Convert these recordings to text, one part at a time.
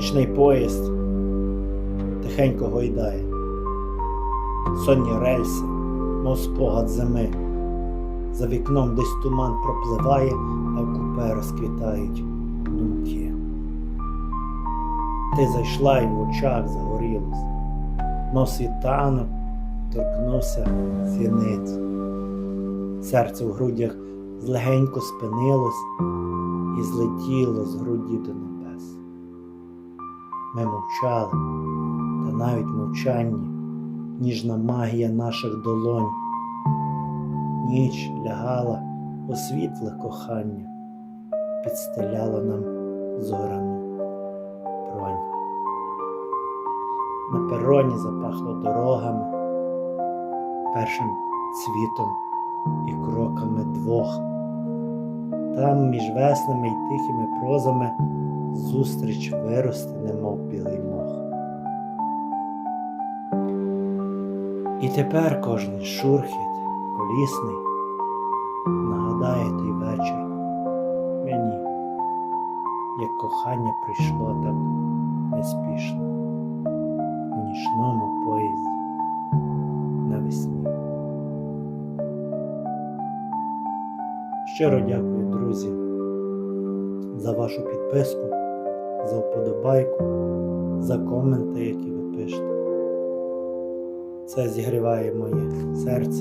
Нічний поїзд тихенько гойдає. Сонні рельси, мов спогад зими. За вікном десь туман пропливає, а в купе розквітають думки. Ти зайшла і в очах загорілось, мов світанок торкнувся сіниць. Серце в грудях злегенько спинилось і злетіло з груді до небес. Ми мовчали, та навіть мовчанні ніжна магія наших долонь. Ніч лягала у світле кохання, підстеляла нам зорану бронь. На пероні запахло дорогами, першим цвітом і кроками двох. Там між веснами й тихими прозами зустріч виросте, немов білий мох. І тепер кожний шурхіт колісний нагадає той вечір мені, як кохання прийшло так неспішно у нічному поїзді навесні. Щиро дякую, друзі, за вашу підписку, за вподобайку, за коменти, які ви пишете. Це зігріває моє серце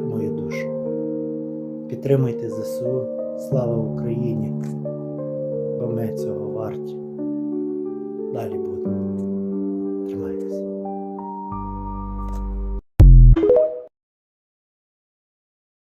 та мою душу. Підтримуйте ЗСУ, слава Україні, бо ми цього варті. Далі буде.